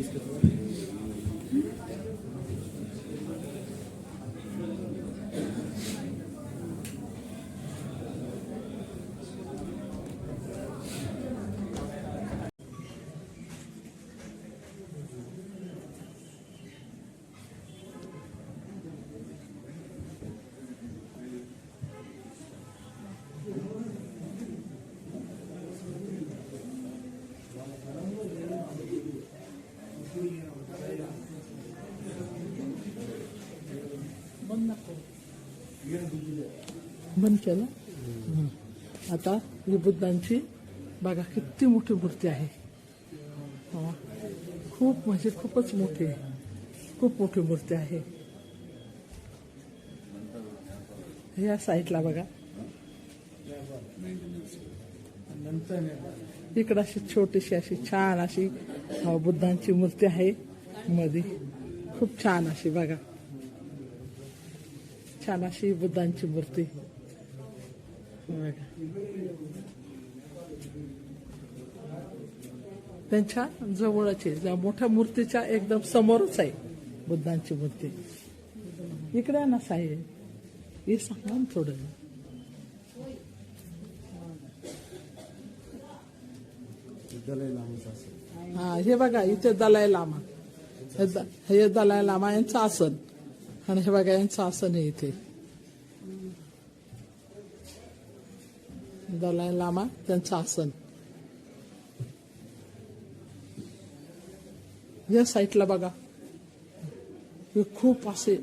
Thank you. बंद केलं. हं. आता ही बुद्धांची बघा किती मोठी मूर्ती आहे. हो. खूप म्हणजे खूपच मोठी आहे खूप मोठी मूर्ती आहे. या साईडला बघा. इकडं अशी छोटीशी अशी छान अशी अ, बुद्धांची मूर्ती आहे मध्ये खूप छान अशी बघा. छान अशी बुद्धांची मूर्ती. त्यांच्या जवळच आहे त्या मोठ्या मूर्तीच्या एकदम समोरच आहे बुद्धांची मूर्ती. इकडे ना साहेब. हे सांगा ना थोडं. हा हे बघा इथे दलाई लामा. हे द- हे दलाई लामा यांचं आसन. आणि हे बघा यांचं आसन आहे इथे. दलाई लामा त्यांचं आसन. या साईडला बघा. हे खूप असे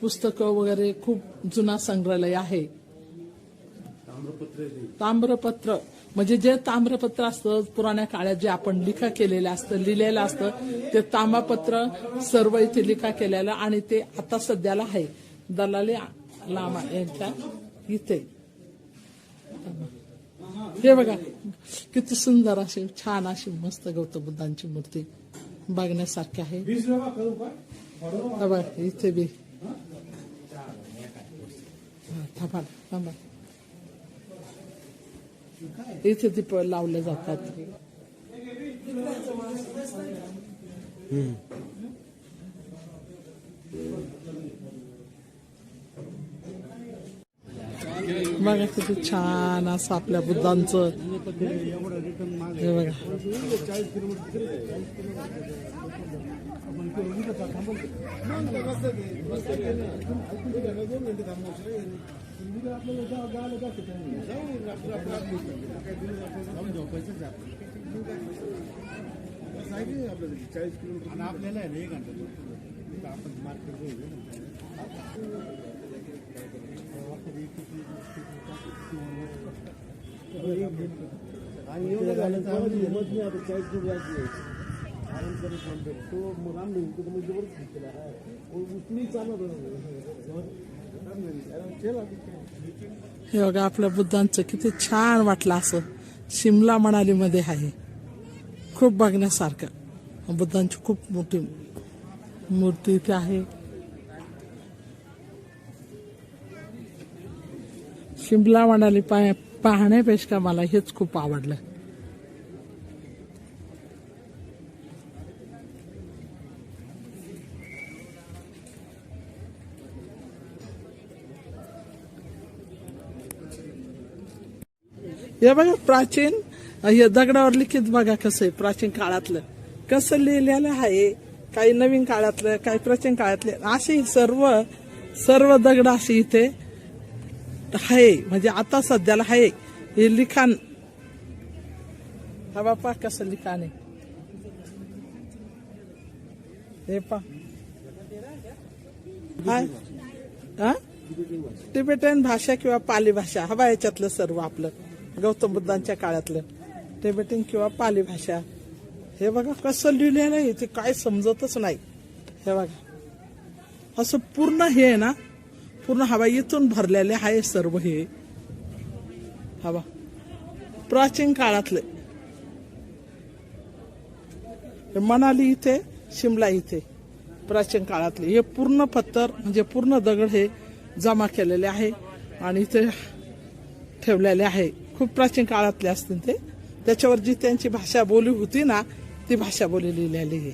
पुस्तकं वगैरे खूप जुना संग्रहालय आहे. ताम्रपत्र म्हणजे जे ताम्रपत्र असतं पुराण्या काळात जे आपण लिखा केलेलं असतं लिहिलेलं असतं ते तांबापत्र सर्व इथे लिखा केलेलं आणि ते आता सध्याला आहे. दलाली लामा यांच्या इथे. हे बघा किती सुंदर अशी छान अशी मस्त गौतम बुद्धांची मूर्ती बघण्यासारखी आहे. बघा इथे बी. हा, थांबा थांबा. इथे दीप लावले जातात. बघा किती छान असं आपल्या बुद्धांचं. हे बघा. आणि आपल्याला आहे ना एक घंटा. आपण मार्केट आणि एवढं झालं तर आम्ही हिंमत नाही आता चाळीस किलो आराम तो मग आम्ही तर घेतलेला आहे. उचली चालत हे बघा आपल्या बुद्धांचं किती छान वाटलं असं. शिमला मनालीमध्ये आहे. खूप बघण्यासारखं. बुद्धांची खूप मोठी मूर्ती इथे आहे. शिमला मनाली पाय पाहण्यापेक्षा मला हेच खूप आवडलं. हे बघा प्राचीन हे दगडावर लिखित बघा कसं आहे प्राचीन काळातलं. कसं लिहिलेलं आहे काही नवीन काळातलं काही प्राचीन काळातले असे सर्व सर्व दगड असे इथे आहे म्हणजे आता सध्याला आहे हे लिखाण. हा बापा कसं लिखाण आहे? हे पा. हाय टिबेटन भाषा किंवा पाली भाषा हवा याच्यातलं सर्व आपलं. गौतम बुद्धांच्या काळातलं. टिबेटन किंवा पाली भाषा. हे बघा कसं लिहिलेलं आहे ते काय समजतच नाही. हे बघा. असं पूर्ण हे आहे ना पूर्ण हवा इथून भरलेले आहे सर्व हे. हवा. प्राचीन काळातले. हे मनाली इथे शिमला इथे प्राचीन काळातले. हे पूर्ण पत्थर म्हणजे पूर्ण दगड हे जमा केलेले आहे आणि इथे ठेवलेले आहे. खूप प्राचीन काळातले असतील ते. त्याच्यावर जी त्यांची भाषा बोली होती ना ती भाषा बोली लिहिलेली आहे.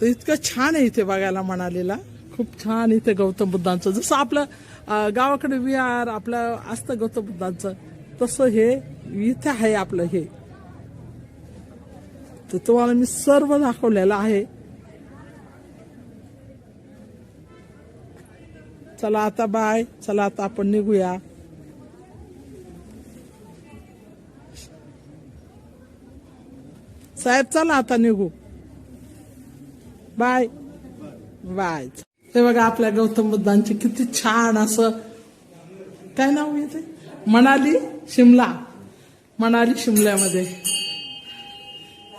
तर इतकं छान आहे इथे बघायला मनालीला. खूप छान इथे गौतम बुद्धांचं. जसं आपलं गावाकडे विहार आपलं असतं गौतम बुद्धांचं तसं हे इथे आहे आपलं हे. तर तुम्हाला मी सर्व दाखवलेलं आहे. चला आता बाय चला आता आपण निघूया. साहेब चला आता निघू. बाय. बाय हे बघा आपल्या गौतम बुद्धांचे किती छान असं काय नाव येते मनाली शिमला. मनाली शिमल्यामध्ये.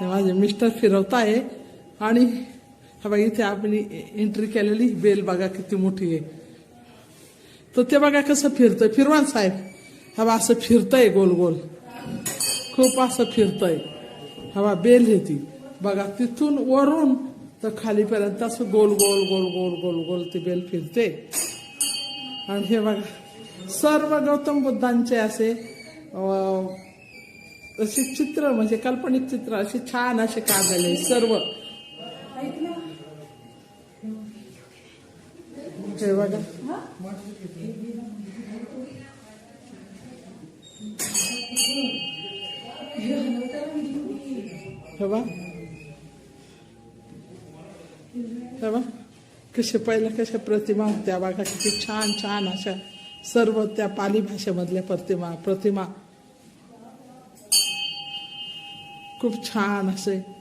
माझे मिस्टर फिरवताय आहे. आणि हा बघा इथे आपण एंट्री केलेली. बेल बघा किती मोठी आहे. तर ते बघा कसं फिरतंय. फिरवा साहेब हवा असं फिरतंय गोल गोल. खूप असं फिरतंय. हवा बेल हे ती. बघा तिथून वरून तर खालीपर्यंत असं गोल गोल गोल गोल गोल गोल ती बेल फिरते. आणि हे बघा सर्व गौतम बुद्धांचे असे असे चित्र म्हणजे काल्पनिक चित्र असे छान असे काढलेले सर्व. हे बघा. हे बघा. हे बघ कसे पहिल्या कशा प्रतिमा होत्या बघा किती छान छान अशा सर्व त्या पाली भाषेमधल्या प्रतिमा प्रतिमा. खूप छान असे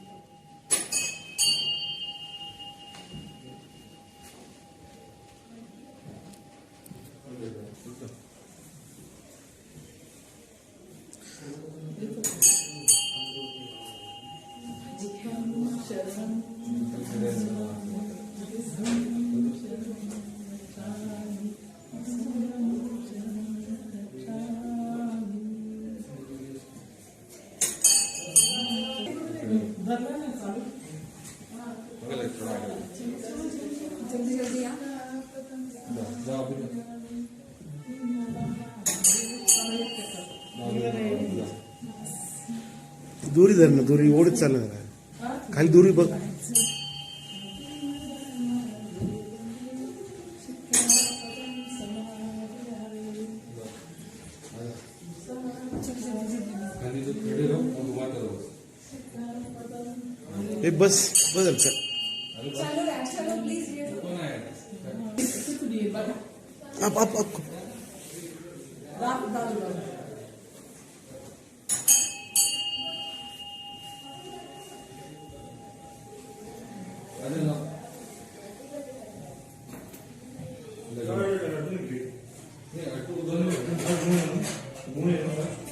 दोरी धर ना दोरी ओढत चाललं ना खाली दोरी बघ. बस बस. झालं, चल. आप आप आपको 뭐예요?